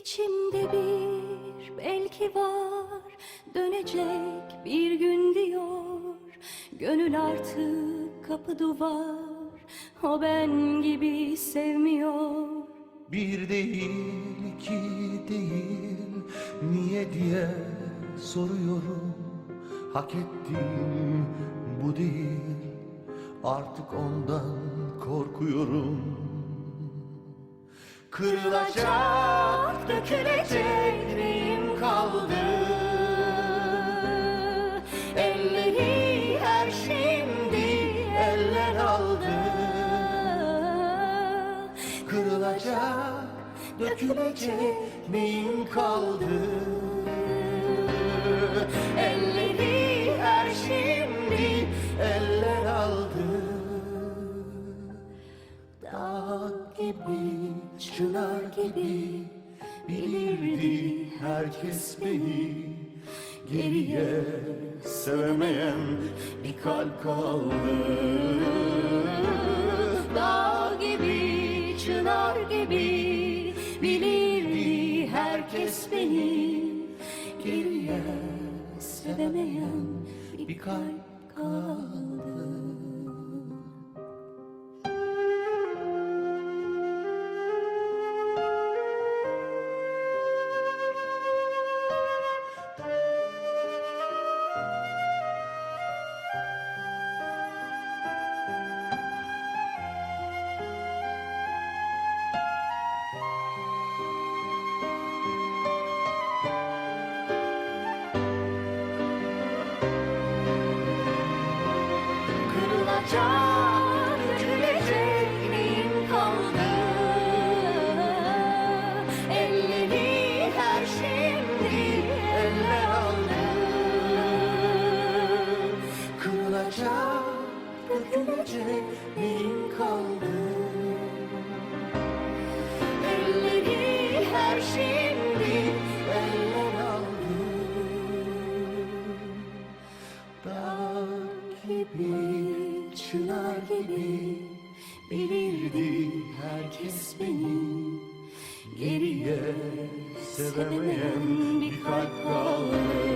İçimde bir belki var dönecek bir gün diyor. Gönül artık kapı duvar o ben gibi sevmiyor. Bir değil iki değil niye diye soruyorum. Hak ettiğim bu değil artık ondan korkuyorum Kırılacak dökülecek neyim kaldı Elleri her şimdi eller aldı Kırılacak, dökülecek neyim kaldı? Elleri her şimdi eller aldı. Dağ gibi, çınar gibi bilirdi herkes beni. Geriye sevemeyen bir kalp kaldı. Dağ gibi çınar gibi bilirdi herkes beni Geriye Sevemeyen bir kalp kaldı. Kırılacak, dökülecek neyim kaldı? Elleri her şimdi eller aldı. Kırılacak, dökülecek neyim kaldı? Çınar gibi bilirdi herkes beni. Geriye sevemeyen bir kalp kaldı.